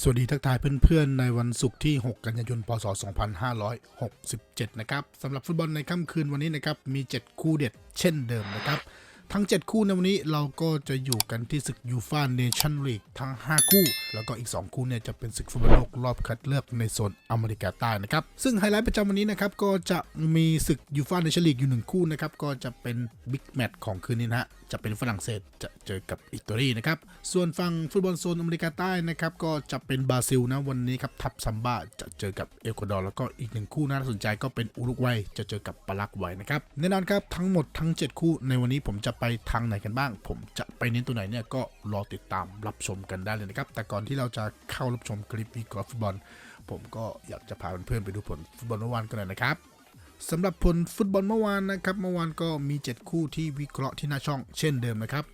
สวัสดีทักทายเพื่อนๆ ในวันศุกร์ที่ 6 กันยายน พศ 2567 นะครับสำหรับฟุตบอลในค่ำคืนวันนี้นะครับ มี 7 คู่เด็ดเช่นเดิมนะครับ ทั้ง 7 คู่ในวันนี้เราก็จะอยู่กันที่ศึกยูฟ่าเนชั่นลีกทั้ง 5 คู่ แล้วก็อีก 2 คู่เนี่ยจะเป็นศึกฟุตบอลโลกรอบคัดเลือกในโซนอเมริกาใต้นะครับ ซึ่งไฮไลท์ประจำวันนี้นะครับก็จะมีศึกยูฟ่าเนชั่นลีกอยู่ 1 คู่นะครับก็จะเป็นบิ๊กแมตช์ของคืนนี้นะฮะ จะเป็นฝรั่งเศสจะเจอกับอิตาลีนะครับ ส่วนฝั่งฟุตบอลโซนอเมริกาใต้นะครับก็จะเป็นบราซิลนะวันนี้ครับทับซัมบ้าจะเจอกับเอกวาดอร์แล้วก็อีกหนึ่งคู่น่าสนใจก็เป็นอุรุกวัยจะเจอกับปารากวัยนะครับแน่นอนครับทั้งหมดทั้ง 7 คู่ในวันนี้ผมจะไปทางไหนกันบ้าง ผมจะไปเน้นตัวไหนเนี่ยก็รอติดตามรับชมกันได้เลยนะครับแต่ก่อนที่เราจะเข้ารับชมคลิปวิเคราะห์ฟุตบอล ผมก็อยากจะพาเพื่อนๆไปดูผลฟุตบอลเมื่อวานกันหน่อยนะครับ สำหรับผลฟุตบอลเมื่อวานนะครับเมื่อวานก็มี 7 คู่ที่วิเคราะห์ที่หน้าช่องเช่นเดิมนะครับ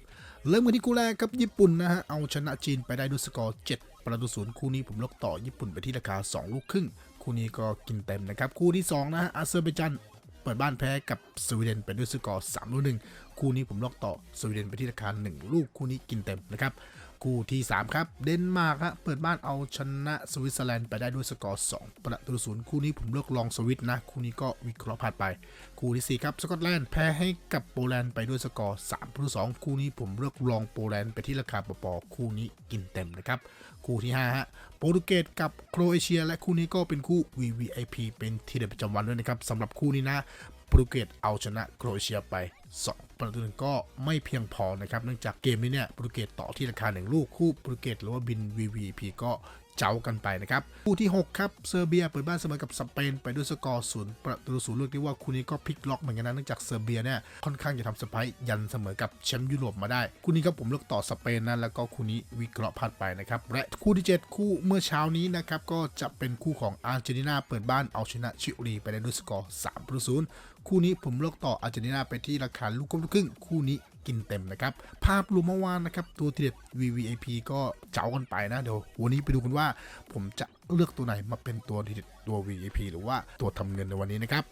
เริ่มกันที่คู่แรกครับญี่ปุ่นนะฮะเอาชนะจีนไปได้ด้วยสกอร์ 7 ประตูศูนย์คู่นี้ผมเลือกต่อญี่ปุ่นไปที่ราคา 2 ลูกครึ่ง คู่นี้ก็กินเต็มนะครับ คู่ที่ 2 นะฮะอาเซอร์ไบจันเปิดบ้านแพ้กับสวีเดนไปด้วยสกอร์3ลูกหนึ่งคู่นี้ผมลอกต่อสวีเดนไปที่ราคา 1 ลูกคู่นี้กินเต็มนะครับ คู่ที่ 3 ครับ เดนมาร์กฮะเปิดบ้านเอาชนะสวิตเซอร์แลนด์ไปได้ด้วยสกอร์2ประตูศูนย์คู่นี้ผมเลือกลองสวิตนะ คู่นี้ก็วิเคราะห์ผ่านไป คู่ที่ 4 ครับ สกอตแลนด์แพ้ให้กับโปแลนด์ไปด้วยสกอร์3ประตู2คู่นี้ผมเลือกลองโปแลนด์ไปที่ราคาปปคู่นี้กินเต็มนะครับ คู่ที่5ฮะโปรตุเกสกับโครเอเชีย และคู่นี้ก็เป็นคู่ VVIP เป็นทีเด็ดประจำวันด้วยนะครับสำหรับคู่นี้นะโปรตุเกสเอาชนะโครเอเชียไป 2 ประตูหนึ่งก็ไม่เพียงพอนะครับเนื่องจากเกมนี้เนี่ยโปรตุเกสต่อที่ราคา1ลูกคู่โปรตุเกสหรือว่าบิน VVP ก็เจ้ากันไปนะครับคู่ที่ 6 ครับเซอร์เบียเปิดบ้านเสมอกับสเปนไปด้วยสกอร์ศูนย์ประตูศูนย์เรียกได้ว่าคู่นี้ก็พลิกล็อกเหมือนกันนะเนื่องจากเซอร์เบียเนี่ยค่อนข้างจะทำเซอร์ไพรส์ยันเสมอกับแชมป์ยุโรปมาได้คู่นี้ครับผมเลือกต่อสเปนนะแล้วก็คู่นี้วิเคราะห์พลาดไปนะครับและคู่ที่ 7 คู่เมื่อเช้านี้นะครับก็จะเป็นคู่ของอาร์เจนตินาเปิดบ้านเอาชนะชิลีไปได้ด้วยสกอร์3ประตูศูนย์ คู่นี้ผมเลือกต่ออาร์เจนตินาไปที่ราคาลูกครึ่งคู่นี้กินเต็มนะครับ ภาพรวมเมื่อวานนะครับ ตัวทีเด็ด VVIP ก็เจ้ากันไปนะ เดี๋ยววันนี้ไปดูกันว่า ผมจะเลือกตัวไหนมาเป็นตัวทีเด็ดตัว VVIP หรือว่าตัวทำเงินในวันนี้นะครับ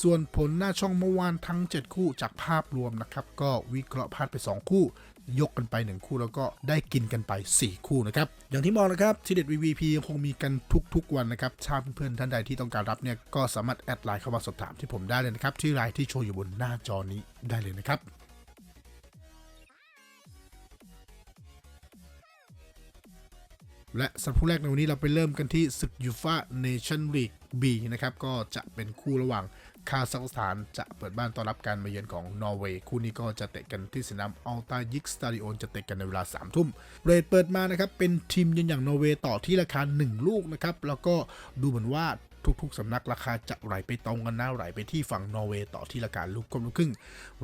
ส่วนผลหน้าช่องเมื่อวานทั้ง 7 คู่จากภาพรวมนะครับ ก็วิเคราะห์พลาดไป 2 คู่ ยกกันไป 1 คู่แล้วก็ได้กินกันไป 4 คู่นะครับ อย่างที่บอกนะครับทีเด็ด VVP ยังคงมีกันทุก ๆ วันนะครับถ้าเพื่อนๆท่านใดที่ต้องการรับเนี่ยก็สามารถแอดไลน์เข้ามาสอบถามที่ผมได้เลยนะครับที่ไลน์ที่โชว์อยู่บนหน้าจอนี้ได้เลยนะครับและสัปดาห์แรกในวันนี้เราไปเริ่มกันที่ศึกยูฟ่าเนชั่นลีก B นะครับ ก็จะเป็นคู่ระหว่าง คาซัคสถานจะเปิดบ้านต้อนรับการมาเยือนของนอร์เวย์คู่นี้ก็จะเตะกันที่สนามอัลตายิกสตาดิโอนจะเตะกันในเวลา3ทุ่มเรทเปิดมานะครับเป็นทีมยืนอย่างนอร์เวย์ต่อที่ราคา 1 ลูกนะครับแล้วก็ดูเหมือนว่า ทุกๆสำนักราคาจะไหลไปตรงกันนะไหลไปที่ฝั่งนอร์เวย์ต่อที่ราคาลูกกลมลูกครึ่ง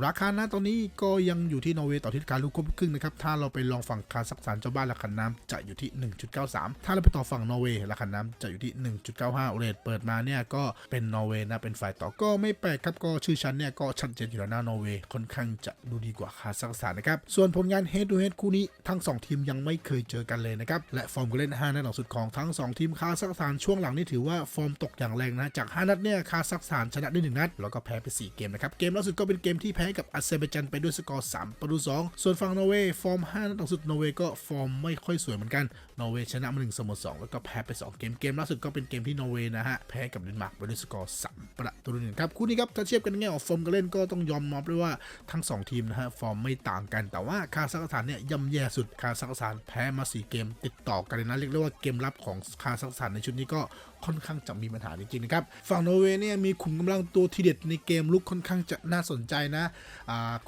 ราคานะตอนนี้ก็ยังอยู่ที่นอร์เวย์ต่อที่ราคาลูกกลมลูกครึ่งนะครับ ถ้าเราไปลองฝั่งคาซัคสถานเจ้าบ้านราคาน้ำจะอยู่ที่ 1.93 ถ้าเราไปต่อฝั่งนอร์เวย์ราคาน้ำจะอยู่ที่ 1.95เรทเปิดมาเนี่ยก็เป็นนอร์เวย์นะเป็นฝ่ายต่อก็ไม่แปลกครับก็ชื่อชั้นเนี่ยก็ชัดเจนอยู่แล้วนะนอร์เวย์ค่อนข้างจะดูดีกว่าคาซัคสถานนะครับส่วนผลงาน head to head คู่นี้ทั้ง 2 ทีมยังไม่เคยเจอกันเลยนะครับและฟอร์มการเล่น5นัดหลังสุดของทั้ง 2 ทีมคาซัคสถานช่วงหลังนี่ถือว่าฟอร์มตกอย่างแรงนะจาก 5 นัดเนี่ยคาซัคสถานชนะได้1นัด แล้วก็แพ้ไป 4 เกมนะครับ เกมล่าสุดก็เป็นเกมที่แพ้กับอาเซอร์ไบจันไปด้วยสกอร์ 3 ประตู 2 ส่วนฝั่งนอร์เวย์ฟอร์ม 5 นัดหลังสุดนอร์เวย์ก็ฟอร์มไม่ค่อยสวยเหมือนกันนอร์เวย์ชนะมา1เสมอ2แล้วก็แพ้ไป 2 เกมเกมล่าสุดก็เป็นเกมที่นอร์เวย์นะฮะแพ้กับเดนมาร์กไปด้วยสกอร์3ประตูหนึ่งครับคู่นี้ครับถ้าเทียบกันแง่ของฟอร์มการเล่นก็ต้องยอมรับด้วยว่าทั้ง 2 ทีมนะฮะฟอร์มไม่ต่างกันแต่ว่าคาซัคสถานเนี่ยย่ำแย่สุดคาซัคสถานแพ้มา 4 เกม ติดต่อกันเลยนะเรียกได้ว่าเกมรับของคาซัคสถานในชุดนี้ก็ ค่อนข้างจะมีปัญหาจริงๆนะครับฝั่งนอร์เวย์เนี่ยมีขุมกำลังตัวทีเด็ดในเกมลุกค่อนข้างจะน่าสนใจนะ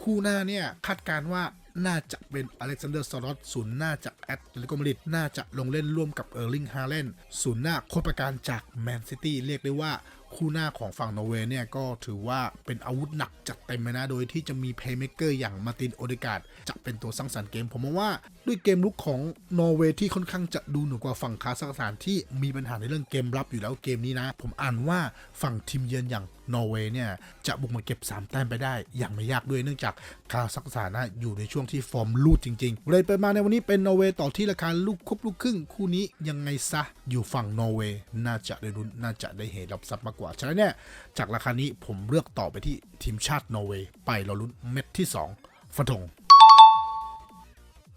คู่หน้าเนี่ยคาดการณ์ว่า น่าจะเป็นอเล็กซานเดอร์สลอตศูนย์หน้าจากแอตเลติโกมาดริดน่าจะลงเล่นร่วมกับเออร์ลิงฮาเลนศูนย์หน้าโคตรประการจากแมนซิตี้เรียกได้ว่าคู่หน้าของฝั่งนอร์เวย์เนี่ยก็ถือว่าเป็นอาวุธหนักจัดเต็มเลยนะ โดยที่จะมีเพย์เม k เกอร์อย่างมาร์ตินโอเดกาดจะเป็นตัวสร้างสรรค์เกม ผมมองว่าด้วยเกมลุกของนอร์เวย์ที่ค่อนข้างจะดูเหนือกว่าฝั่งคาซัคสถานที่มีปัญหาในเรื่องเกมรับอยู่แล้วเกมนี้นะ ผมอ่านว่าฝั่งทีมเยือนอย่างนอร์เวย์เนี่ยจะบุกมาเก็บ 3 แต้มไปได้อย่างไม่ยากด้วยเนื่องจากคาซัคสถานะอยู่ในช่วงที่ฟอร์มลูดจริงๆ เลยไปมาในวันนี้เป็นนอร์เวย์ต่อที่ราคาลูกครบลูกครึ่งคู่นี้ยังไงซะอยู่ฝั่งนอร์เวย์น่าจะได้รุนน่าจะได้เห็นรับทรัพย์มากกว่า ฉะนั้นเนี่ยจากราคานี้ผมเลือกต่อไปที่ทีมชาตินอร์เวย์ไปเราลุ้นเม็ดที่ 2ฟันธง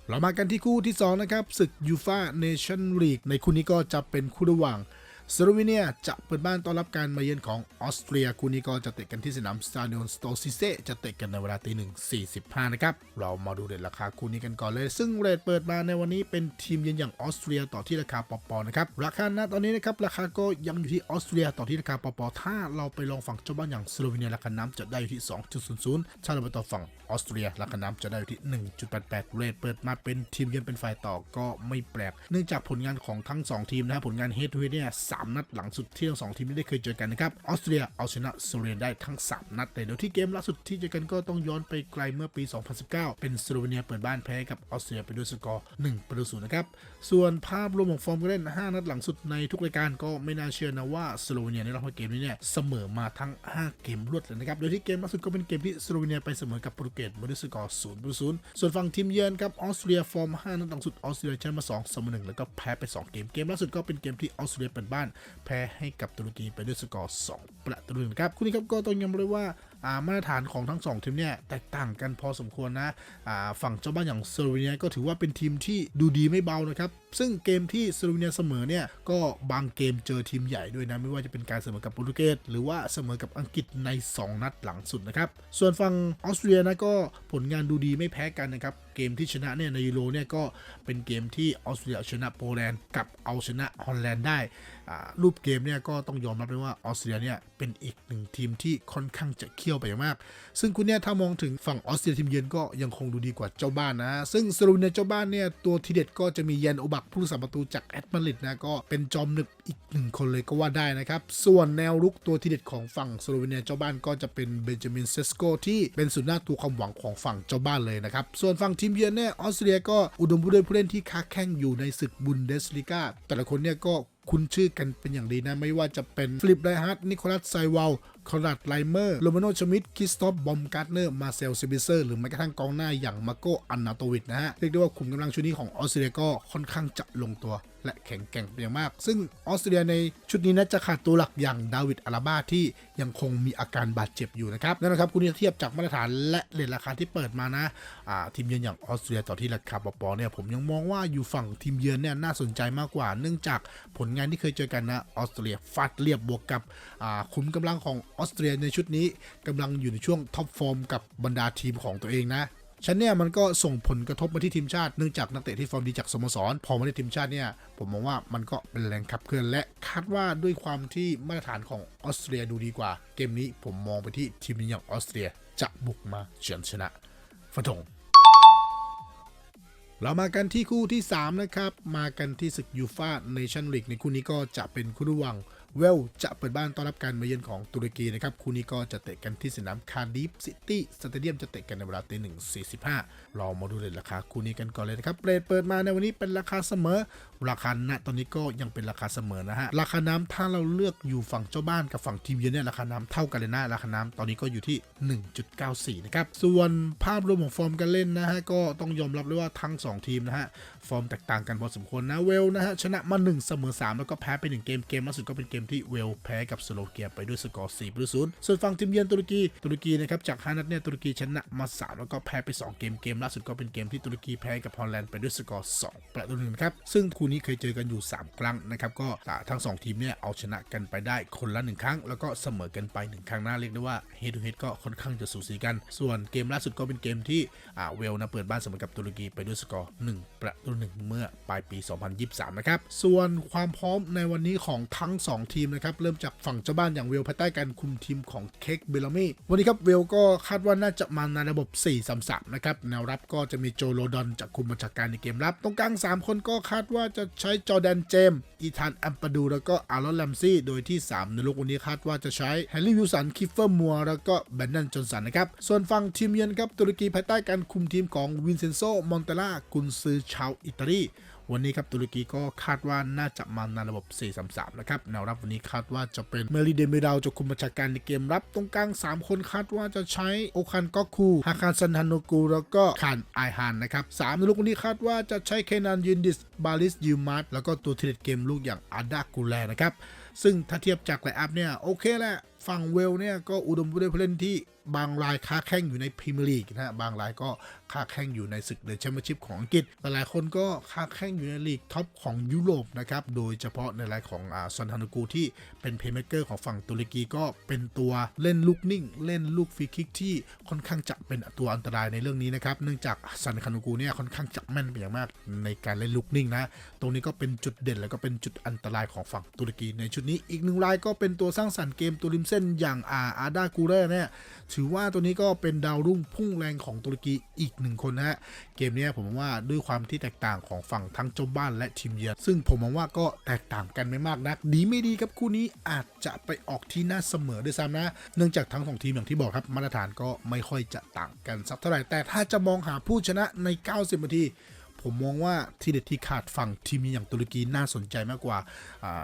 เรามากันที่คู่ที่ 2 นะครับศึกยูฟาเนชั่นลีกในคู่นี้ก็จะเป็นคู่ระหว่าง สโลวีเนียจะเปิดบ้านต้อนรับการมาเยือนของออสเตรียคู่นี้ก็จะเตะกันที่สนามสตาดิโอนสโตซิเซจะเตะกันในเวลาตีหนึ่งสี่สิบห้านะครับ เรามาดูเรทราคาคู่นี้กันก่อนเลย ซึ่งเรทเปิดมาในวันนี้เป็นทีมเยือนอย่างออสเตรียต่อที่ราคาปอปอนะครับ ราคาณตอนนี้นะครับราคาก็ยังอยู่ที่ออสเตรียต่อที่ราคาปอปอถ้าเราไปลองฝั่งเจ้าบ้านอย่างสโลวีเนียราคาน้ำจะได้อยู่ที่ 2.00 ถ้าเราไปต่อฝั่งออสเตรียราคาน้ำจะได้อยู่ที่ 1.88 เรทเปิดมาเป็นทีมเยือนเป็นฝ่ายต่อก็ไม่แปลก เนื่องจากผลงานของทั้ง 2 ทีมนะครับผลงานเฮดทูเฮดเนี่ยสามนัดหลังสุดที่ทั้งสองทีมนี้ได้เคยเจอกันนะครับออสเตรียเอาชนะสโลเวียได้ทั้ง 3 นัดแต่เดี๋ยวที่เกมล่าสุดที่เจอกันก็ต้องย้อนไปไกลเมื่อปี 2019 เป็นสโลเวเนียเปิดบ้านแพ้กับออสเตรียไปด้วยสกอร์1ประตูศูนย์นะครับส่วนภาพรวมของฟอร์มการเล่น 5 นัดหลังสุดในทุกรายการก็ไม่น่าเชื่อนะว่าสโลเวเนียในรอบเกมนี้เนี่ยเสมอมาทั้ง 5 เกมรวดเลยนะครับโดยที่เกมล่าสุดก็เป็นเกมที่สโลเวเนียไปเสมอกับโปรตุเกสไปด้วยสกอร์0ประตูศูนย์ส่วนฝั่งทีมเยือนครับออสเตรียฟอร์ม 5 นัดหลังสุดออสเตรียชนะมา2เสมอ1แล้วก็แพ้ไป 2 เกมเกมล่าสุดก็เป็นเกมที่ออสเตรียเปิดบ้านแพ้ให้กับตุรกีไปด้วยสกอร์2ประตูหนึ่งครับคู่นี้ครับก็ต้องยอมรับเลยว่าามาตรฐานของทั้ง 2 ทีมเนี่ยแตกต่างกันพอสมควรนะฝั่งเจ้าบ้านอย่างเซอร์เบียก็ถือว่าเป็นทีมที่ดูดีไม่เบานะครับ ซึ่งเกมที่สโลวีเนียเสมอเนี่ย ก็บางเกมเจอทีมใหญ่ด้วยนะ ไม่ว่าจะเป็นการเสมอกับโปรตุเกสหรือว่าเสมอกับอังกฤษใน 2 นัดหลังสุดนะครับ ส่วนฝั่งออสเตรียนะก็ผลงานดูดีไม่แพ้กันนะครับ เกมที่ชนะเนี่ยในยูโรเนี่ยก็เป็นเกมที่ออสเตรียชนะโปแลนด์กับเอาชนะฮอลแลนด์ได้ รูปเกมเนี่ยก็ต้องยอมรับเลยว่าออสเตรียเนี่ยเป็นอีกหนึ่งทีมที่ค่อนข้างจะเขี้ยวไปมาก ซึ่งคุณเนี่ยถ้ามองถึงฝั่งออสเตรียทีมเยือนก็ยังคงดูดีกว่าเจ้าบ้านนะ ซึ่งสโลวีเนียเจ้าบ้านเนี่ยตัวทีเด็ดก็จะมียันโอบักผู้รักษาประตูจากแอตมาริดนะก็เป็นจอมหนึบอีกหนึ่งคนเลยก็ว่าได้นะครับ ส่วนแนวรุกตัวทีเด็ดของฝั่งสโลวีเนียเจ้าบ้านก็จะเป็นเบนจามินเซสโกที่เป็นสุดหน้าตัวความหวังของฝั่งเจ้าบ้านเลยนะครับ ส่วนฝั่งทีมเยือนเนี่ยออสเตรียก็อุดมไปด้วยผู้เล่นที่ค้าแข่งอยู่ในศึกบุนเดสลิกาแต่ละคนเนี่ยก็คุ้นชื่อกันเป็นอย่างดีนะ ไม่ว่าจะเป็นฟลิปไดฮาร์ดนิโคลัสไซวาล คอรัดไลเมอร์โรมาโนชมิดคริสตอฟบอมการ์เนอร์มาเซลซิบิเซอร์หรือแม้กระทั่งกองหน้าอย่างมาโกอันนาโตวิดนะฮะ เรียกได้ว่าขุมกำลังชุดนี้ของออสเตรเลียก็ค่อนข้างจะลงตัว และแข็งแกร่งเป็นอย่างมาก ซึ่งออสเตรเลียในชุดนี้นะจะขาดตัวหลักอย่างดาวิดอาราบ้าที่ยังคงมีอาการบาดเจ็บอยู่นะครับนั่นนะครับคุณเทียบจากมาตรฐานและเรทราคาที่เปิดมานะาทีมเยือนอย่างออสเตรเลียต่อที่ราคาปอปอเนี่ยผมยังมองว่าอยู่ฝั่งทีมเยือนเนี่ยน่าสนใจมากกว่า เนื่องจากผลงานที่เคยเจอกันนะออสเตรเลียฟาดเรียบบวกกับอ่าขุมกำลังของออสเตรเลียในชุดนี้กำลังอยู่ในช่วงท็อปฟอร์มกับบรรดาทีมของตัวเองนะ ฉันเนี่ยมันก็ส่งผลกระทบมาที่ทีมชาติเนื่องจากนักเตะที่ฟอร์มดีจากสโมสรพอมาในทีมชาติเนี่ยผมมองว่ามันก็เป็นแรงขับเคลื่อนและคาดว่าด้วยความที่มาตรฐานของออสเตรียดูดีกว่า เกมนี้ผมมองไปที่ทีมอย่างออสเตรียจะบุกมาเฉือนชนะฟันธงเรามากันที่คู่ที่ 3 นะครับ มากันที่ศึกยูฟาเนชั่นลีกในคู่นี้ก็จะเป็นคู่ระหว่าง เวลจะเปิดบ้านต้อนรับการมาเยือนของตุรกีนะครับคู่นี้ก็จะเตะกันที่สนามคาร์ดิฟซิตี้สเตเดียมจะเตะกันในเวลาตีหนึ่งสี่สิบห้าเรามาดูเลยราคาคู่นี้กันก่อนเลยนะครับเรทเปิดมาในวันนี้เป็นราคาเสมอ ราคาณตอนนี้ก็ยังเป็นราคาเสมอนะฮะราคาน้ำถ้าเราเลือกอยู่ฝั่งเจ้าบ้านกับฝั่งทีมเยือนเนี่ยราคาน้ำเท่ากันเลยนะราคาน้ำตอนนี้ก็อยู่ที่ 1.94นะครับส่วนภาพรวมของฟอร์มการเล่นนะฮะก็ต้องยอมรับเลยว่าทั้ง 2 ทีมนะฮะฟอร์มแตกต่างกันพอสมควรนะเวลนะฮะชนะมา1เสมอ3แล้วก็แพ้ไป1เกมเกมล่าสุดก็เป็นเกมที่เวลแพ้กับสโลเกียไปด้วยสกอร์4ประตูศูนย์ส่วนฝั่งทีมเยือนตุรกีตุรกีนะครับจาก5นัดเนี่ยตุรกีชนะมา3แล้วก็แพ้ไป 2 เกมเกมล่าสุดก็เป็นเกมที่ตุรกีแพ้กับฮอลแลนด์ไปด้วยสกอร์2ประตูหนึ่งนะครับซึ่งคู่นี้เคยเจอกันอยู่ 3 ครั้งนะครับก็ทั้ง 2 ทีมเนี่ยเอาชนะกันไปได้คนละ 1 ครั้ง แล้วก็เสมอกันไป 1 ครั้งน่าเรียกได้ว่า head to head ก็ค่อนข้างจะสูสีกัน ส่วนเกมล่าสุดก็เป็นเกมที่อ่าเวลนะเปิดบ้านเสมอกับตุรกีไปด้วยสกอร์1ประตูหนึ่งเมื่อปลายปี 2023 นะครับส่วนความพร้อมในวันนี้ของทั้ง 2ทีมนะครับ เริ่มจากฝั่งเจ้าบ้านอย่างเวลภายใต้การคุมทีมของเค้กเบลลามี่วันนี้ครับเวลก็คาดว่าน่าจะมาในระบบ 4-3-3 นะครับ แนวรับก็จะมีโจโรดอนจากคุมบัญชาการในเกมรับ ตรงกลาง 3 คนก็คาดว่าจะใช้จอร์แดนเจมส์อีธานแอมปาดู แล้วก็อารอนแลมซี่ โดยที่ 3 ในลูกวันนี้คาดว่าจะใช้แฮร์รี่วิลสันคิฟเฟอร์มัวแล้วก็แบนนันจอนสันนะครับ ส่วนฝั่งทีมเยือนครับตุรกีภายใต้การคุมทีมของวินเซนโซมอนเตล่ากุนซือชาวอิตาลี วันนี้ครับตุรกีก็คาดว่าน่าจะมาในระบบ 4-3-3 นะครับแนวรับวันนี้คาดว่าจะเป็นเมริเดมิดาวจากคุมบัญชาการในเกมรับตรงกลาง 3 คนคาดว่าจะใช้โอคันก็คูฮาคารซันฮันโนกูแล้วก็คานไอฮานนะครับสามลูกวันนี้คาดว่าจะใช้เคนานยินดิสบาลิสยูมาร์แล้วก็ตัวทีเด็ดเกมลูกอย่างอาดากูแลนะครับซึ่งถ้าเทียบจากไลอัพเนี่ยโอเคแหละฝั่งเวลเนี่ยก็อุดมไปด้วยผู้เล่นที่ บางรายค้าแข่งอยู่ในพรีเมียร์ลีกนะฮะบางรายก็ค้าแข่งอยู่ในศึกเดอะแชมเปี้ยนชิพของอังกฤษหลายคนก็ค้าแข่งอยู่ในลีกท็อปของยุโรปนะครับโดยเฉพาะในรายของอาซอนฮานุกูที่เป็นเพย์เมเกอร์ของฝั่งตุรกีก็เป็นตัวเล่นลูกนิ่ง เล่นลูกฟรีคิกที่ค่อนข้างจะเป็นตัวอันตรายในเรื่องนี้นะครับเนื่องจากซันฮานุกูเนี่ยค่อนข้างจะแม่นเป็นอย่างมากในการเล่นลูกนิ่งนะตรงนี้ก็เป็นจุดเด่นแล้วก็เป็นจุดอันตรายของฝั่งตุรกีในชุดนี้อีกหนึ่งรายก็เป็นตัวสร้างสรรค์เกมตัวริมเส้นอย่างอาอาดากูเรเนี่ยถือว่าตัวนี้ก็เป็นดาวรุ่งพุ่งแรงของตุรกีอีกหนึ่งคนนะฮะ เกมนี้ผมมองว่าด้วยความที่แตกต่างของฝั่งทั้งเจ้าบ้านและทีมเยือนซึ่งผมมองว่าก็แตกต่างกันไม่มากนัก ดีไม่ดีครับคู่นี้อาจจะไปออกที่น่าเสมอด้วยซ้ำนะ เนื่องจากทั้งสองทีมอย่างที่บอกครับมาตรฐานก็ไม่ค่อยจะต่างกันสักเท่าไหร่แต่ถ้าจะมองหาผู้ชนะใน 90นาที ผมมองว่าทีเด็ดที่ขาดฝั่งทีมอย่างตุรกีน่าสนใจมากกว่า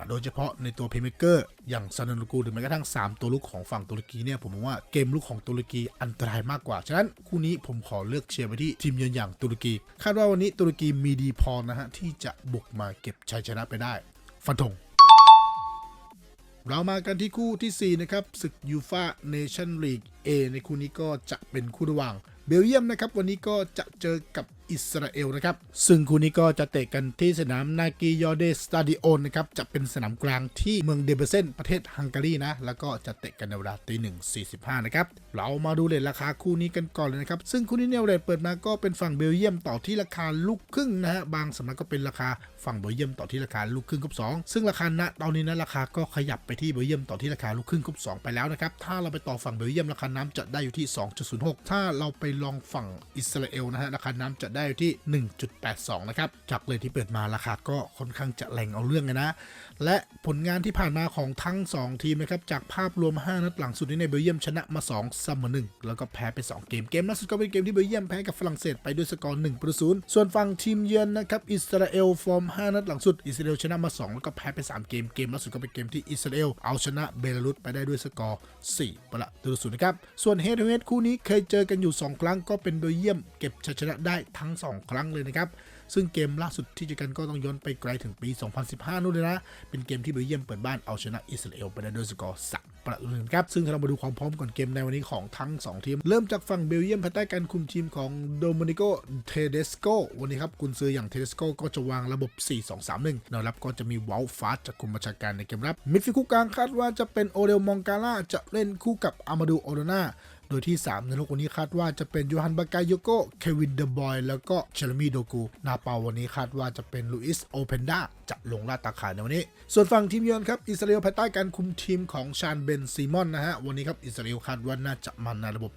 โดยเฉพาะในตัวเพย์เมเกอร์อย่างซานลูกูหรือแม้กระทั่ง 3 ตัวลุกของฝั่งตุรกีเนี่ยผมมองว่าเกมลุกของตุรกีอันตรายมากกว่า ฉะนั้นคู่นี้ผมขอเลือกเชียร์ไปที่ทีมเยือนอย่างตุรกี คาดว่าวันนี้ตุรกีมีดีพอนะฮะที่จะบุกมาเก็บชัยชนะไปได้ ฟันธงเรามากันที่คู่ทีสี่4 นะครับศึกยูฟาเนชั่นลีก A ในคู่นี้ก็จะเป็นคู่ระหว่างเบลเยียมนะครับ วันนี้ก็จะเจอกับ อิสราเอลนะครับ ซึ่งคู่นี้ก็จะเตะกันที่สนามนากิยอเดสตาดิโอนนะครับ จะเป็นสนามกลางที่เมืองเดเบเซนประเทศฮังการีนะ แล้วก็จะเตะกันในเวลาตีหนึ่งสี่สิบห้านะครับ เรามาดูเลทราคาคู่นี้กันก่อนเลยนะครับ ซึ่งคู่นี้เนี่ยเรทเปิดมาก็เป็นฝั่งเบลเยียมต่อที่ราคาลูกครึ่งนะฮะ บางสำนักก็เป็นราคาฝั่งเบลเยียมต่อที่ราคาลูกครึ่งคูบสองซึ่งราคาณตอนนี้นะราคาก็ขยับไปที่เบลเยียมต่อที่ราคาลูกครึ่งคูบสองไปแล้วนะครับ ถ้าเราไปต่อฝั่งเบลเยียมราคาน้ำจะได้อยู่ที่ 2.06 ถ้าเราไปลองฝั่งอิสราเอลนะฮะราคาน้ำจะได้อยู่ที่ 1.82 นะครับ จากเลยที่เปิดมาราคาก็ค่อนข้างจะแรงเอาเรื่องเลยนะ และผลงานที่ผ่านมาของทั้ง 2 ทีมนะครับ จากภาพรวม 5 นัดหลังสุดนี้ในเบลเยียมชนะมา2เสมอ1แล้วก็แพ้ไป 2 เกม เกมล่าสุดก็เป็นเกมที่เบลเยียมแพ้กับฝรั่งเศสไปด้วยสกอร์1ประตู0ส่วนฝั่งทีมเยือนนะครับอิสราเอลฟอร์ม 5 นัดหลังสุดอิสราเอลชนะมา 2 แล้วก็แพ้ไป 3 เกม เกมล่าสุดก็เป็นเกมที่อิสราเอลเอาชนะเบลารุสไปได้ด้วยสกอร์ 4 ประตูศูนย์นะครับ ส่วนเฮดทูเฮดคู่นี้เคยเจอกันอยู่ 2 ครั้งก็เป็นเบลเยียมเก็บชัยชนะได้ทั้ง2 ครั้งเลยนะครับ ซึ่งเกมล่าสุดที่เจอกันก็ต้องย้อนไปไกลถึงปี 2015 นู่นเลยนะ เป็นเกมที่เบลเยียมเปิดบ้านเอาชนะอิสราเอลไปได้ด้วยสกอร์สามประตูนึงครับ ซึ่งเรามาดูความพร้อมก่อนเกมในวันนี้ของทั้ง 2 ทีม เริ่มจากฝั่งเบลเยียมภายใต้การคุมทีมของโดมินิโก เทเดสโก วันนี้ครับกุนซืออย่างเทเดสโกก็จะวางระบบ 4-2-3-1แนวรับก็จะมีวอลฟาสจากคุมบัญชาการในเกมรับ มิดฟิลด์คู่กลางคาดว่าจะเป็นโอเดลมองกาล่าจะเล่นคู่กับอามาดูโอโดนา โดยที่ 3 ในโลกวันนี้คาดว่าจะเป็นยูฮันบากายโยโกเควินเดบอยแล้วก็เชลมีโดกูนาเปาวันนี้คาดว่าจะเป็นลุอิสโอเพนดาจะลงลาดตาข่ายในวันนี้ ส่วนฝั่งทีมเยือนครับอิสราเอลภายใต้การคุมทีมของชาญเบนซีมอนนะฮะวันนี้ครับอิสราเอลคาดว่าน่าจะมันในระบบ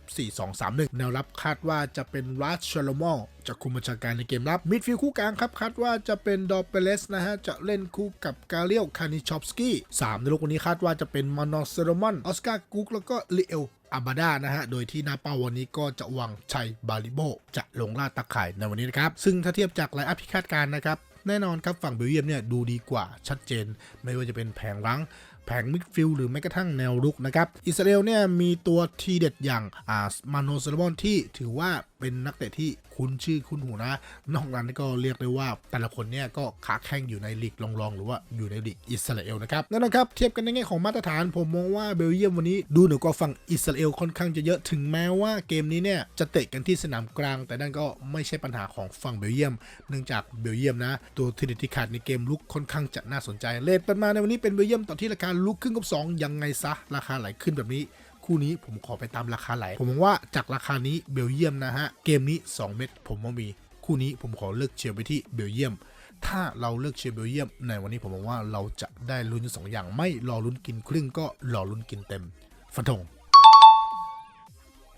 4-2-3-1 แนวรับคาดว่าจะเป็นรัชชาโลมอลจะคุมบัญชาการในเกมรับมิดฟิลด์คู่กลางครับคาดว่าจะเป็นดอเปเลสนะฮะ จะเล่นคู่กับกาเลียวคานิชอฟสกี้สามในโลกวันนี้คาดว่าจะเป็นมานอสเซโรมอนออสการ์กุกแล้วก็ลิเอล อาบาดานะฮะ โดยที่หน้าเป้าวันนี้ก็จะวางชัยบาลิโบ จะลงล่าตะข่ายในวันนี้นะครับ ซึ่งถ้าเทียบจากไลน์อัพที่คาดการ์นะครับแน่นอนครับฝั่งเบลเยียมเนี่ยดูดีกว่าชัดเจน ไม่ว่าจะเป็นแผงรั้ง แผงมิดฟิลด์หรือแม้กระทั่งแนวรุกนะครับ อิสราเอลเนี่ยมีตัวทีเด็ดอย่างอ่ามาโนซาลมอนที่ถือว่าเป็นนักเตะที่คุ้นชื่อคุ้นหูนะ นอกนั้นก็เรียกได้ว่า แต่ละคนเนี่ยก็ขาแข่งอยู่ในลีกรองๆ หรือว่าอยู่ในลีกอิสราเอลนะครับนั่นนะครับ เทียบกันในแง่ของมาตรฐานผมมองว่าเบลเยียมวันนี้ดูเหนือกว่าฝั่งอิสราเอลค่อนข้างจะเยอะถึงแม้ว่าเกมนี้เนี่ยจะเตะกันที่สนามกลาง แต่นั่นก็ไม่ใช่ปัญหาของฝั่งเบลเยียม เนื่องจากเบลเยียมนะ ตัวทีเด็ดที่ขาดในเกมลุกค่อนข้างจะน่าสนใจเลทป็นมาในวันนี้เป็นเบลเยียมต่อที่ราคาลุกครึ่งกับสองยังไงซะ ราคาไหลขึ้นแบบนี้ คู่นี้ผมขอไปตามราคาไหล ผมมองว่าจากราคานี้เบลเยียมนะฮะ เกมนี้ 2 เม็ดผมว่ามี คู่นี้ผมขอเลือกเชียร์ไปที่เบลเยียม ถ้าเราเลือกเชียร์เบลเยียม ในวันนี้ผมมองว่าเราจะได้ลุ้นสองอย่างไม่รอลุ้นกินครึ่งก็รอลุ้นกินเต็มฟันธง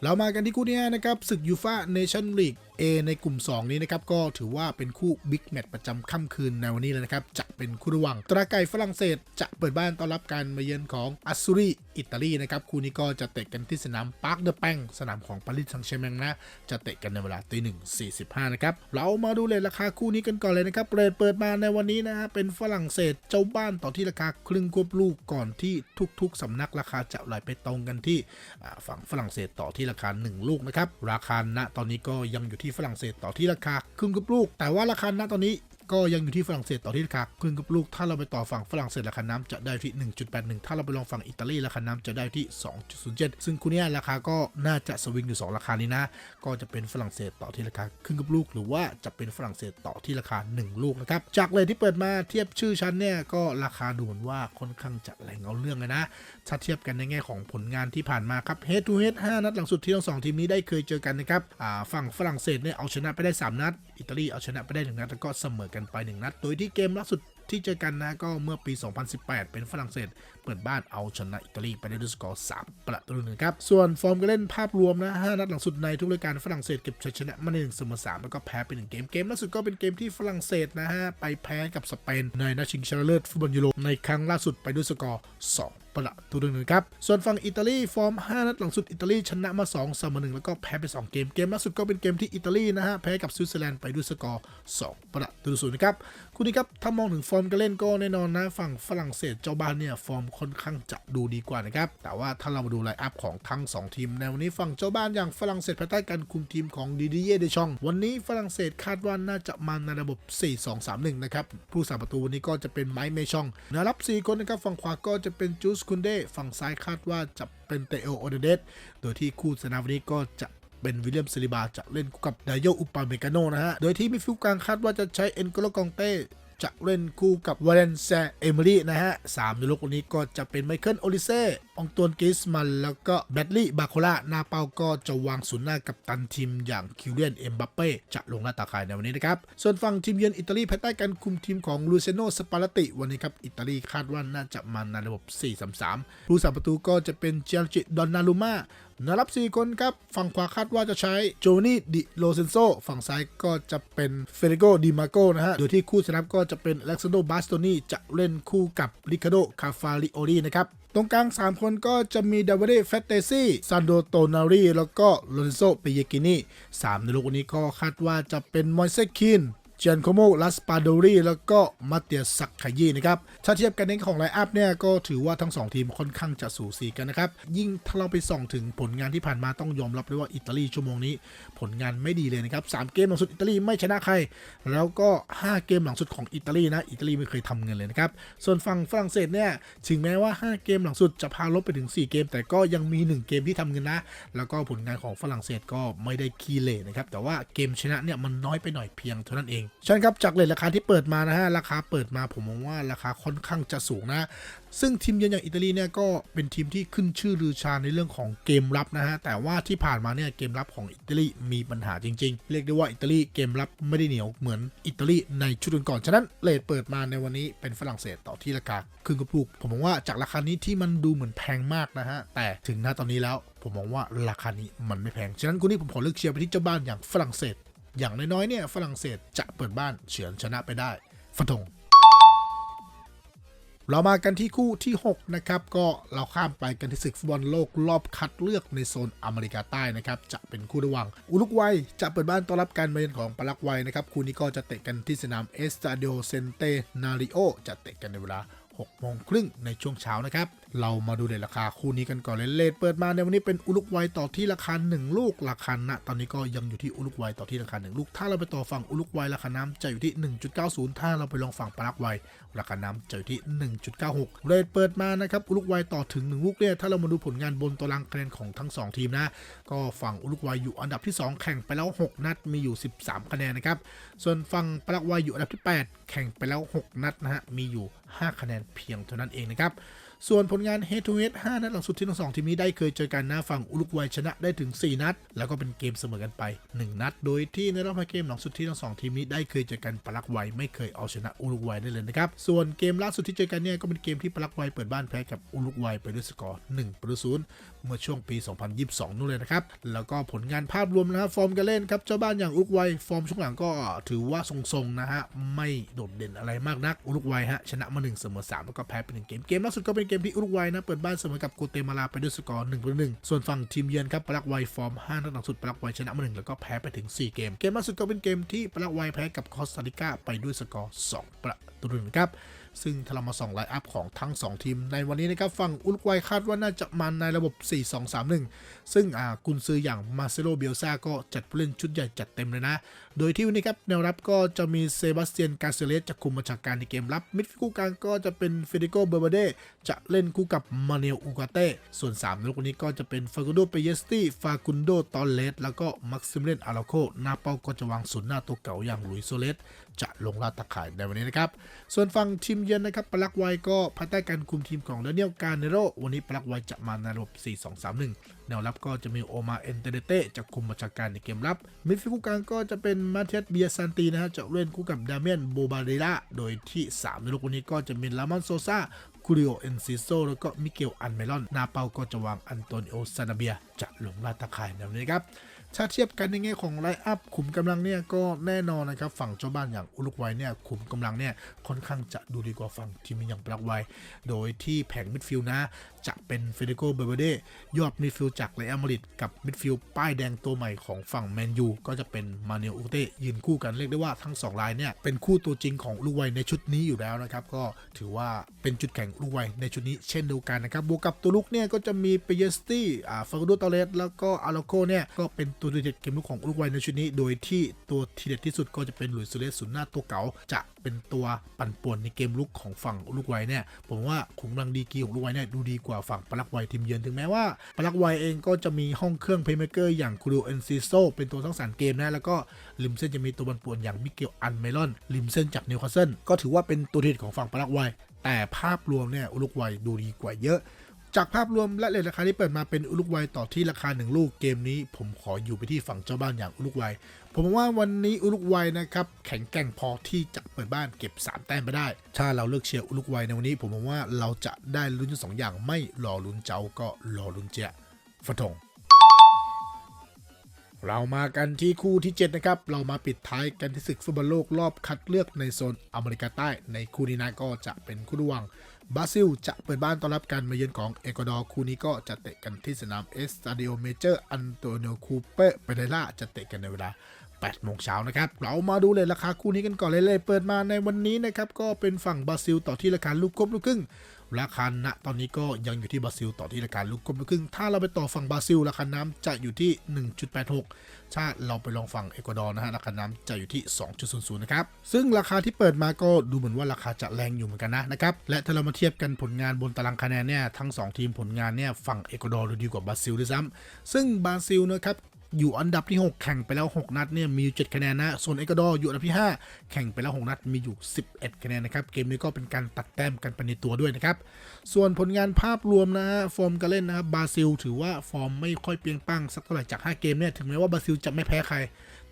เรามากันที่คู่ที่5นะครับศึกยูฟาเนชั่นลีก A ในกลุ่ม 2 นี้นะครับก็ถือว่าเป็นคู่บิ๊กแมตช์ประจำค่ำคืนในวันนี้เลยนะครับจะเป็นคู่ระหว่างตราไก่ฝรั่งเศส จะเปิดบ้านต้อนรับการมาเยือนของอัสซูรีอิตาลีนะครับคู่นี้ก็จะเตะกันที่สนามปาร์คเดอแปงสนามของปารีสแซงต์แชร์แมงนะจะเตะกันในเวลาตีหนึ่งสี่สิบห้านะครับเรามาดูเลยราคาคู่นี้กันก่อนเลยนะครับเปิดเปิดมาในวันนี้นะฮะเป็นฝรั่งเศสเจ้าบ้านต่อที่ราคาครึ่งควบลูกก่อนที่ทุก ๆสำนักราคาจะไหลไปตรงกันที่ฝั่งฝรั่งเศสต่อที่ราคา 1 ลูกนะครับราคาณตอนนี้ก็ยังอยู่ที่ฝรั่งเศสต่อที่ราคาครึ่งกับลูก แต่ว่าราคาณตอนนี้ ก็ยังอยู่ที่ฝรั่งเศสต่อที่ราคาครึ่งกับลูก ถ้าเราไปต่อฝั่งฝรั่งเศสราคาน้ำจะได้ที่ 1.81 ถ้าเราไปลองฝั่งอิตาลีราคาน้ำจะได้ที่ 2.07 ซึ่งคู่นี้ราคาก็น่าจะสวิงอยู่ 2 ราคานี้นะ ก็จะเป็นฝรั่งเศสต่อที่ราคาครึ่งกับลูก หรือว่าจะเป็นฝรั่งเศสต่อที่ราคา 1 ลูกนะครับ จากเลยที่เปิดมาเทียบชื่อชั้นเนี่ยก็ราคาดูเหมือนว่าค่อนข้างจะแรงเอาเรื่องเลยนะ ถ้าเทียบกันในแง่ของผลงานที่ผ่านมาครับ head to head 5นัดหลังสุดที่ทั้งสองทีมนี้ได้เคยเจอกันนะครับฝั่งฝรั่งเศสเนี่ยเอาชนะไปได้ 3 นัด อิตาลีเอาชนะไปได้1นัดแล้วก็เสมอกันไป 1 นัด โดยที่เกมล่าสุดที่เจอกันนะก็เมื่อปี 2018 เป็นฝรั่งเศส เปิดบ้านเอาชนะอิตาลีไปได้ด้วยสกอร์3ประตูหนึ่งครับ ส่วนฟอร์มการเล่นภาพรวมนะ 5 นัดหลังสุดในทุกรายการฝรั่งเศสเก็บชัยชนะมาหนึ่งเสมอ3แล้วก็แพ้ไปหนึ่งเกม เกมล่าสุดก็เป็นเกมที่ฝรั่งเศสนะฮะ ไปแพ้กับสเปนในนัดชิงชนะเลิศฟุตบอลยูโรในครั้งล่าสุดไปด้วยสกอร์2 ประตูหนึ่งครับ ส่วนฝั่งอิตาลีฟอร์ม 5 นัดหลังสุดอิตาลีชนะมา2เสมอ1แล้วก็แพ้ไป 2 เกม เกมล่าสุดก็เป็นเกมที่อิตาลีนะฮะแพ้กับสวิตเซอร์แลนด์ไปด้วยสกอร์ 2 ประตูศูนย์นะครับคู่นี้ครับถ้ามองถึงฟอร์มการเล่นก็แน่นอนนะฝั่งฝรั่งเศสเจ้าบ้านเนี่ยฟอร์มค่อนข้างจะดูดีกว่านะครับแต่ว่าถ้าเรามาดูไลน์อัพของทั้ง 2 ทีมในวันนี้ฝั่งเจ้าบ้านอย่างฝรั่งเศสภายใต้การคุมทีมของดีดีเย่เดชอง วันนี้ฝรั่งเศสคาดว่าน่าจะมาในระบบ 4-2-3-1 นะครับผู้สาประตูวันนี้ก็จะเป็นไมค์เมชองแนวรับ 4 คนนะครับฝั่งขวาก็จะเป็นจูสคุนเดฝั่งซ้ายคาดว่าจะเป็นเตโอโอเดเดสโดยที่คู่สนามวันนี้ก็จะเป็นวิลเลียมซิลิบาจะเล่นกับไดโยอุปาเมกาโนนะฮะ โดยที่มิดฟิลกลางคาดว่าจะใช้เอ็นโกโลกองเต้ จะเล่นคู่กับวาเลนเซเอเมิลี่นะฮะสามในลูกนนี้ก็จะเป็นไมเคิลโอลิเซ่องตวนกิสมัน แล้วก็แบดลี่บาโคล่าหน้าเป้าก็จะวางศูนย์หน้ากับตันทีมอย่างคิวเลียนเอ็มบัปเป้จะลงหน้าตาข่ายในวันนี้นะครับ ส่วนฝั่งทีมเยือนอิตาลีภายใต้การคุมทีมของลูเซโนสปาลติวันนี้ครับ อิตาลีคาดว่าน่าจะมาในระบบ 4-3-3 ผู้สาประตูก็จะเป็นเจลจิดอนนารูมา นารับ 4 คนครับ ฝั่งขวาคาดว่าจะใช้โจนี่ดิโลเซนโซฝั่งซ้ายก็จะเป็นเฟเรโกดิมาโกนะฮะ โดยที่คู่สนับก็จะเป็นอเล็กซานโดบาสโตนีจะเล่นคู่กับริคาโดคาฟาริโอรีนะครับตรงกลาง 3 คนก็จะมีดาวเดเฟตเตซี่ซานโดโตนารีแล้วก็โลเรนโซปิเยกินี3ในลูกวันนี้ก็คาดว่าจะเป็นมอยเซคิน เจนโคโมลัสปาโดรีแล้วก็มาเตียสักขยีนะครับ ถ้าเทียบกันในของไลน์อัพเนี่ย ก็ถือว่าทั้ง 2 ทีมค่อนข้างจะสูสีกันนะครับ ยิ่งถ้าเราไปส่องถึงผลงานที่ผ่านมาต้องยอมรับเลยว่าอิตาลีชั่วโมงนี้ ผลงานไม่ดีเลยนะครับ3เกมหลังสุดอิตาลีไม่ชนะใคร แล้วก็ 5 เกมหลังสุดของอิตาลีนะอิตาลีไม่เคยทำเงินเลยนะครับส่วนฝั่งฝรั่งเศสเนี่ยถึงแม้ว่า 5 เกมหลังสุดจะพาลบไปถึง 4 เกม แต่ก็ยังมี 1 เกมที่ทำเงินนะแล้วก็ผลงานของฝรั่งเศสก็ไม่ได้ขี้เหร่นะครับแต่ว่าเกมชนะเนี่ยมันน้อยไปหน่อยเพียงเท่านั้นเองใช่ครับจากเลทราคาที่เปิดมานะฮะราคาเปิดมาผมมองว่าราคาค่อนข้างจะสูงนะซึ่งทีมเยือนอย่างอิตาลีเนี่ยก็เป็นทีมที่ขึ้นชื่อลือชาในเรื่องของเกมรับนะฮะแต่ว่าที่ผ่านมาเนี่ยเกมรับของอิตาลีมีปัญหาจริง ๆ เรียกได้ว่าอิตาลีเกมรับไม่ได้เหนียวเหมือนอิตาลีในชุดก่อนฉะนั้นเลทเปิดมาในวันนี้เป็นฝรั่งเศสต่อที่ราคาครึ่งกระปุกผมมองว่าจากราคานี้ที่มันดูเหมือนแพงมากนะฮะแต่ถึงหน้าตอนนี้แล้วผมมองว่าราคานี้มันไม่แพงฉะนั้นกูนี่ผมขอเลือกเชียร์ไปที่เจ้าบ้านอย่างฝรั่งเศส อย่างน้อยๆเนี่ยฝรั่งเศสจะเปิดบ้านเฉือนชนะไปได้ฟันธงเรามากันที่คู่ที่ 6 นะครับ ก็เราข้ามไปกันที่ศึกฟุตบอลโลกรอบคัดเลือกในโซนอเมริกาใต้นะครับ จะเป็นคู่ระหว่างอุรุกวัยจะเปิดบ้านต้อนรับการมาเยือนของปารากวัยนะครับ คู่นี้ก็จะเตะกันที่สนามเอสตาดิโอเซนเตนาริโอจะเตะกันในเวลา6โมงครึ่งในช่วงเช้านะครับเรามาดูเดทราคาคู่นี้กันก่อนเลยเลทเปิดมาในวันนี้เป็นอุลุกไวต่อที่ราคา 1 ลูกราคาณตอนนี้ก็ยังอยู่ที่อุลุกไวต่อที่ราคา 1 ลูก ถ้าเราไปต่อฝั่งอุลุกไวราคาน้ำจะอยู่ที่ 1.90 ถ้าเราไปลองฝั่งปารากไวราคาน้ำจะอยู่ที่ 1.96เลทเปิดมานะครับอุลุกไวต่อถึง 1 ลูกเนี่ยถ้าเรามาดูผลงานบนตารางคะแนนของทั้ง 2 ทีมนะก็ฝั่งอุลุกไวอยู่อันดับที่ 2 แข่งไปแล้ว 6 นัดมีอยู่ 13 คะแนนนะครับส่วนฝั่งปารากวัยอยู่อันดับที่ 8 แข่งไปแล้ว 6 นัดนะฮะมีอยู่ 5 คะแนนเพียงเท่านั้นเองนะครับ ส่วนผลงาน Head to Head 5นัดหลังสุดที่ทั้งสองทีมนี้ได้เคยเจอกันนะฝั่งอุรุกวัยชนะได้ถึง 4 นัด แล้วก็เป็นเกมเสมอกันไป 1 นัด โดยที่ในรอบ5เกมหลังสุดที่ทั้งสองทีมนี้ได้เคยเจอกันปารากวัยไม่เคยเอาชนะอุรุกวัยได้เลยนะครับ ส่วนเกมล่าสุดที่เจอกันเนี่ยก็เป็นเกมที่ปารากวัยเปิดบ้านแพ้กับอุรุกวัยไปด้วยสกอร์1ประตูศูนย์เมื่อช่วงปี 2022 นู่นเลยนะครับ แล้วก็ผลงานภาพรวมนะครับฟอร์มการเล่นครับ เจ้าบ้านอย่างอุรุกวัยฟอร์มช่วงหลังก็ถือว่าทรงๆนะฮะ ไม่โดดเด่นอะไรมากนัก อุรุกวัยฮะชนะมา1เสมอ3แล้วก็แพ้ไปหนึ่งเกม เกมล่าสุดก็เป็นเกมที่อุรุกวัยนะเปิดบ้านเสมอกับโกเตมาลาไปด้วยสกอร์1ต่อ1ส่วนฝั่งทีมเยือนครับปารากวัยฟอร์ม5นัดหลังสุดปารากวัยชนะมา1แล้วก็แพ้ไปถึง 4 เกม เกมล่าสุดก็เป็นเกมที่ปารากวัยแพ้กับคอสตาริกาไปด้วยสกอร์2ประตูหนึ่งครับซึ่งถ้าเรามาส่องไลน์อัพของทั้ง 2 ทีม ในวันนี้นะครับฝั่งอุรุกวัยคาดว่าน่าจะมันในระบบ 4-2-3-1 ซึ่งอ่ากุนซืออย่างมาเซโลเบียซาก็จัดผู้เล่นชุดใหญ่จัดเต็มเลยนะ โดยที่วันนี้ครับแนวรับก็จะมีเซบาสเตียนกาเซเลสจะคุมบัญชาการในเกมรับ มิดฟิลด์คู่กลางก็จะเป็นเฟเดโกเบอร์บาเดจะเล่นคู่กับมาเนลอูกาเต้ส่วน3ลูกวันนี้ก็จะเป็นฟากุโดเปเยสตี้ฟากุนโดตอนเลสแล้วก็มักซิมเลนอาราโคหน้าเป้าก็จะวางศูนย์หน้าตัวเก่าอย่างลุยโซเลสจะลงลาดตะข่ายในวันนี้นะครับ ส่วนฝั่งทีมเยือนนะครับปลักไวก็ภายใต้การคุมทีมของเดเนียลกาเนโรวันนี้ปลักไวจะมาในระบบ 4-2-3-1 แนวรับก็จะมีโอมาเอนเตเดเต้จะคุมบัญชาการในเกมรับมิดฟิลด์คู่กลางก็จะเป็นมาเทียสเบียซันตีนะฮะจะเล่นคู่กับดาเมียนโบบาเดล่าโดยที่ 3 ในลูกวันนี้ก็จะมีลามอนโซซาคูริโอเอนซิโซแล้วก็มิเกลอันเมลอน นาเปาก็จะวางอันโตนิโอซานาเบีย จะลงลาตะข่ายในวันนี้ครับถ้าเทียบกันในแง่ของไลน์อัพขุมกำลังเนี่ยก็แน่นอนนะครับ ฝั่งเจ้าบ้านอย่างอุรุกวัยเนี่ยขุมกำลังเนี่ยค่อนข้างจะดูดีกว่าฝั่งทีมอย่างปรากวัยโดยที่แผงมิดฟิลด์นะ จะเป็นเฟเดโกเบเบเดยอดมิดฟิลด์จากไรอัลมาดริดกับมิดฟิลด์ป้ายแดงตัวใหม่ของฝั่งแมนยูก็จะเป็นมาเนลอูเต้ยืนคู่กันเรียกได้ว่าทั้งสองรายเนี่ยเป็นคู่ตัวจริงของอุรุกวัยในชุดนี้อยู่แล้วนะครับก็ถือว่าเป็นจุดแข็งอุรุกวัยในชุดนี้เช่นเดียวกันนะครับบวกกับตัวลุกเนี่ยก็จะมีเปเยสตี้อ่าฟาโดตอเลสแล้วก็อาราโกเนี่ยก็เป็นตัวเด็ดเกมลุกของอุรุกวัยในชุดนี้ โดยที่ตัวทีเด็ดที่สุดก็จะเป็นหลุยส์โซเลสศูนย์หน้าตัวเก่าจะเป็นตัวปั่นป่วนในเกมลุกของฝั่งอุรุกวัยเนี่ยผมว่าขุมกำลังดีกีของอุรุกวัยเนี่ยดูดีกว่าฝั่งปารักไวทีมเยือนถึงแม้ว่าปารักไวเองก็จะมีห้องเครื่องเพย์เมเกอร์อย่างครูเอนซิโซเป็นตัวทั้งสารเกมนะแล้วก็ริมเส้นจะมีตัวปั่นป่วนอย่างมิเกลอันเมลอนริมเส้นจากนิวคาสเซิลก็ถือว่าเป็นตัวทีเด็ดของฝั่งปารักไวแต่ภาพรวมเนี่ยอุรุกวัยดูดีกว่าเยอะ จากภาพรวมและเลทราคาที่เปิดมาเป็นอุรุกวัยต่อที่ราคา 1 ลูกเกมนี้ ผมขออยู่ไปที่ฝั่งเจ้าบ้านอย่างอุรุกวัย ผมมองว่าวันนี้อุรุกวัยนะครับแข็งแกร่งพอที่จะเปิดบ้านเก็บ 3 แต้มไปได้ ถ้าเราเลือกเชียร์อุรุกวัยในวันนี้ ผมมองว่าเราจะได้ลุ้นทั้งสองอย่างไม่รอลุ้นเจ้าก็รอลุ้นเจียฟะทงเรามากันที่คู่ที่ 7 นะครับ เรามาปิดท้ายกันที่ศึกฟุตบอลโลกรอบคัดเลือกในโซนอเมริกาใต้ ในคู่นี้นะก็จะเป็นคู่ระหว่างบราซิล จะเปิดบ้านต้อนรับการมาเยือนของเอกวาดอร์คู่นี้ก็จะเตะกันที่สนามเอสตาดิโอเมเจอร์อันโตนิโอคูเปอร์เปเรล่าจะเตะกันในเวลา 8โมงเช้านะครับ เรามาดูเลยราคาคู่นี้กันก่อนเลยเลยเปิดมาในวันนี้นะครับก็เป็นฝั่งบราซิลต่อที่ราคาลูกกบลูกครึ่งราคาณตอนนี้ก็ยังอยู่ที่บราซิลต่อที่ราคาลูกกลมลูกครึ่ง ถ้าเราไปต่อฝั่งบราซิล ราคาน้ำจะอยู่ที่ 1.86 ถ้าเราไปลองฝั่งเอกวาดอร์นะฮะราคาน้ำจะอยู่ที่ 2.00 นะครับ ซึ่งราคาที่เปิดมาก็ดูเหมือนว่าราคาจะแรงอยู่เหมือนกันนะนะครับ และถ้าเรามาเทียบกันผลงานบนตารางคะแนนเนี่ยทั้ง 2 ทีมผลงานเนี่ยฝั่งเอกวาดอร์ดูดีกว่าบราซิลด้วยซ้ำซึ่งบราซิลนะครับ อยู่อันดับที่ 6 แข่งไปแล้ว 6 นัดเนี่ยมีอยู่7คะแนนนะส่วนเอกวาดอร์อยู่อันดับที่ 5 แข่งไปแล้ว 6 นัดมีอยู่ 11 คะแนนนะครับเกมนี้ก็เป็นการตัดแต้มกันไปในตัวด้วยนะครับส่วนผลงานภาพรวมนะฮะฟอร์มการเล่นนะครับบราซิล ถือว่าฟอร์มไม่ค่อยเปียงปังสักเท่าไหร่จาก 5 เกมเนี่ยถึงแม้ว่าบราซิลจะไม่แพ้ใคร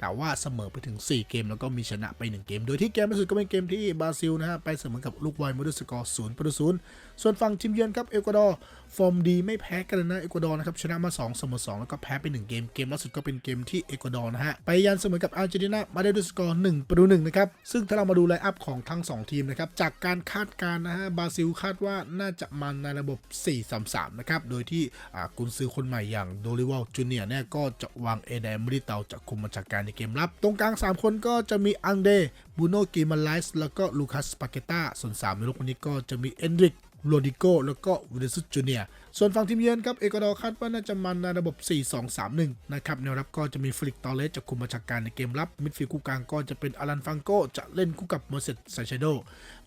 แต่ว่าเสมอไปถึง 4 เกมแล้วก็มีชนะไป 1 เกม โดยที่เกมล่าสุดก็เป็นเกมที่บราซิลนะฮะไปเสมอกับลูกไวมาด้วยสกอร์0ประตูศูนย์ส่วนฝั่งทีมเยือนครับเอกวาดอร์ฟอร์มดีไม่แพ้กันนะเอกวาดอร์นะครับชนะมา 2 เสมอ 2 แล้วก็แพ้ไป 1 เกม เกมล่าสุดก็เป็นเกมที่เอกวาดอร์นะฮะไปยันเสมอกับอาร์เจนตินามาได้ด้วยสกอร์1ประตู1นะครับซึ่งถ้าเรามาดูไลน์อัพของทั้ง 2 ทีมนะครับจากการคาดการณ์นะฮะบราซิลคาดว่าน่าจะมาในระบบ 4-3-3 นะครับโดยที่กุนซือคนใหม่อย่างโดริวอลจูเนียเนี่ยก็จะวางเอเดมริเตาจะคุมบัญชาการในเกมรับ ตรงกลาง 3 คนก็จะมีอังเดบูโนกิมาไลส์แล้วก็ลูคัสปาเกต้าส่วน3ในลูกคนนี้ก็จะมีเอนริกโรดิโกแล้วก็วินิซุสจูเนียส่วนฝั่งทีมเยือนครับเอกวาดอร์คาดว่าน่าจะมันในระบบ 4-2-3-1 นะครับแนวรับก็จะมีฟลิกตอเลสจะคุมบัญชาการในเกมรับมิดฟิลด์คู่กลางก็จะเป็นอารันฟังโกจะเล่นคู่กับโมเสสไซเชโด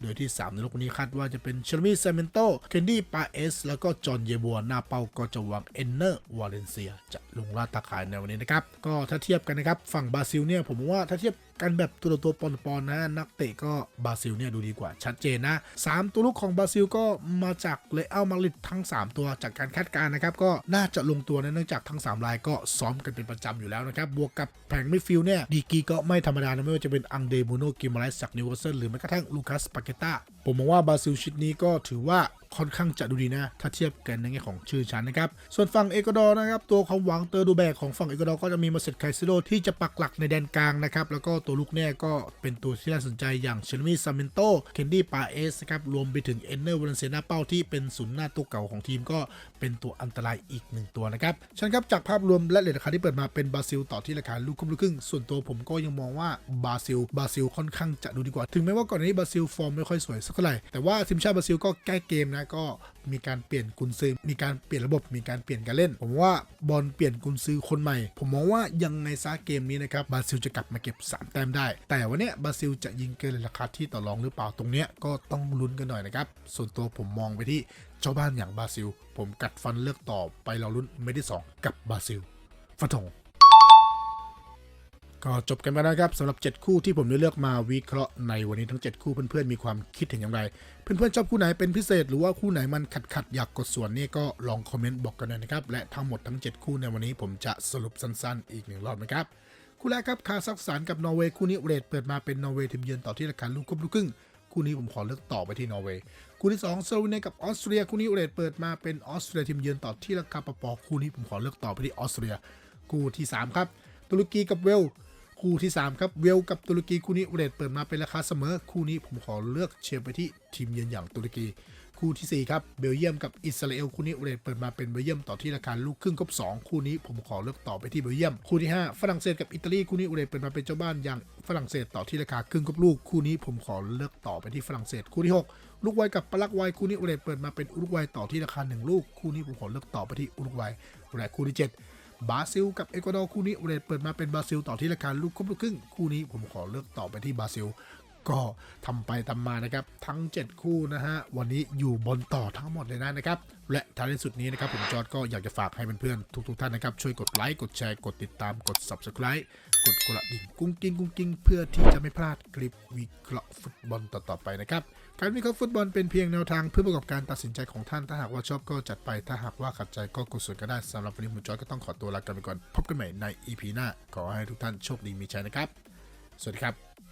โดยที่ 3 ในลูกนี้คาดว่าจะเป็นเชลมีเซเมนโตเคนดี้ปาเอสแล้วก็จอห์นเยบัวหน้าเป้าก็จะวางเอนเนอร์วาเลนเซียจะลงล่าตาข่ายในวันนี้นะครับ ก็ถ้าเทียบกันนะครับฝั่งบราซิลเนี่ยผมว่าถ้าเทียบกันแบบตัวตัวปอนปอนๆนะนักเตะก็บราซิลเนี่ยดูดีกว่าชัดเจนนะ 3 ตัวลูกของบราซิลก็มาจากเลอัลมาริดทั้ง 3 ตัวจากการคาดการณ์นะครับ ก็น่าจะลงตัวนะเนื่องจากทั้ง 3 รายก็ซ้อมกันเป็นประจำอยู่แล้วนะครับ บวกกับแผงมิดฟิลด์เนี่ยดีกีก็ไม่ธรรมดานะไม่ว่าจะเป็นอังเดบูโนกิมาไลส์จากนิวคาสเซิลหรือแม้กระทั่งลูคัสปาเกต้าผมมองว่าบราซิลชุดนี้ก็ถือว่าค่อนข้างจะดูดีนะ ถ้าเทียบกันในแง่ของชื่อชั้นนะครับ ส่วนฝั่งเอกวาดอร์นะครับ ตัวความหวังเตอร์ดูแบกของฝั่งเอกวาดอร์ก็จะมีมาเซตไคซิโดที่จะปักหลักในแดนกลางนะครับ แล้วก็ตัวลูกแน่ก็เป็นตัวที่น่าสนใจอย่างเชลมีซาเมนโต เคนดี้ปาเอสนะครับ รวมไปถึงเอนเนอร์วาเลนเซียนาเป้าที่เป็นศูนย์หน้าตัวเก่าของทีมก็เป็นตัวอันตรายอีกหนึ่งตัวนะครับฉันครับจากภาพรวมและเลทราคาที่เปิดมาเป็นบราซิลต่อที่ราคาลูกคุ้มลูกครึ่ง ส่วนตัวผมก็ยังมองว่าบราซิลบราซิลค่อนข้างจะดูดีกว่า ถึงแม้ว่าก่อนหน้านี้บราซิลฟอร์มไม่ค่อยสวยสักเท่าไหร่แต่ว่าทีมชาติบราซิลก็แก้เกมนะก็มีการเปลี่ยนกุนซือมีการเปลี่ยนระบบมีการเปลี่ยนการเล่น ผมว่าบอลเปลี่ยนกุนซือคนใหม่ ผมมองว่ายังไงซะเกมนี้นะครับบราซิลจะกลับมาเก็บ 3 แต้มได้ แต่วันนี้บราซิลจะยิงเกินราคาที่ต่อรองหรือเปล่าตรงเนี้ยก็ต้องลุ้นกันหน่อยนะครับส่วนตัวผมมองไปที่เจ้าบ้านอย่างบราซิล ผมกัดฟันเลือกต่อไปเราลุ้นไม่ได้สองกับบราซิลฟันธง ก็จบกันไปแล้วครับสำหรับ 7 คู่ที่ผมได้เลือกมาวิเคราะห์ในวันนี้ทั้ง 7 คู่เพื่อนๆมีความคิดเห็นอย่างไร เพื่อนๆชอบคู่ไหนเป็นพิเศษ หรือว่าคู่ไหนมันขัดขัดอยากกดส่วนนี่ก็ลองคอมเมนต์บอกกันหน่อยนะครับ และทั้งหมดทั้ง 7 คู่ในวันนี้ผมจะสรุปสั้นๆ อีกหนึ่งรอบนะครับ คู่แรกครับคาซัคสถานกับนอร์เวย์คู่นี้เรทเปิดมาเป็นนอร์เวย์ทีมเยือนต่อที่ราคาลูกครบลูกครึ่งคู่นี้ผมขอเลือกต่อไปที่นอร์เวย์คู่ที่2สโลวีเนียกับออสเตรียคู่นี้เรทเปิดมาเป็นออสเตรียทีมเยือนต่อที่ราคาปปคู่นี้ผมขอเลือกต่อไปที่ออสเตรีย คู่ที่สามครับตุรกีกับเวล คู่ที่ 3 ครับเวลกับตุรกีคู่นี้เรทเปิดมาเป็นราคาเสมอ คู่นี้ผมขอเลือกเชียร์ไปที่ทีมเยือนอย่างตุรกี คู่ทีสี่ 4 ครับเบลเยียมกับอิสราเอลคู่นี้เรทเปิดมาเป็นเบลเยียมต่อที่ราคาลูกครึ่งครบ2คู่นี้ผมขอเลือกต่อไปที่เบลเยียม คู่ที่ 5 ฝรั่งเศสกับอิตาลีคู่นี้เรทเปิดมาเป็นเจ้าบ้านอย่างฝรั่งเศสต่อที่ราคาครึ่งครบลูกคู่นี้ผมขอเลือกต่อไปที่ฝรั่งเศสคู่ที่ 6 ลูกไวกับปารักไวคู่นี้เรทเปิดมาเป็นอุรุกวัยต่อที่ราคาหนึ่งลูกคู่นี้ผมขอเลือกต่อไปที่อุรุกวัยและคู่ที่เจ็ด บราซิล กับเอกวาดอร์คู่นี้เรทเปิดมาเป็นบราซิลต่อที่ราคาลูกครบลูกครึ่งคู่นี้ผมขอเลือกต่อไปที่บราซิล ก็ทำไปทำมานะครับทั้ง 7 คู่นะฮะวันนี้อยู่บนต่อทั้งหมดเลยนะนะครับและท้ายที่สุดนี้นะครับผมจอร์ดก็อยากจะฝากให้เพื่อนๆทุกๆท่านนะครับช่วยกดไลค์กดแชร์กดติดตามกด subscribe กดกระดิ่งกุ้งกิ้งกุ้งกิ้งเพื่อที่จะไม่พลาดคลิปวิเคราะห์ฟุตบอลต่อๆไปนะครับการวิเคราะห์ฟุตบอลเป็นเพียงแนวทางเพื่อประกอบการตัดสินใจของท่านถ้าหากว่าชอบก็จัดไปถ้าหากว่าขัดใจก็กดส่วนก็ได้สำหรับวันนี้ผมจอร์ดก็ต้องขอตัวลากันไปก่อนพบกันใหม่ใน EP หน้าขอให้ทุกท่านโชคดีมีชัยนะครับ สวัสดีครับ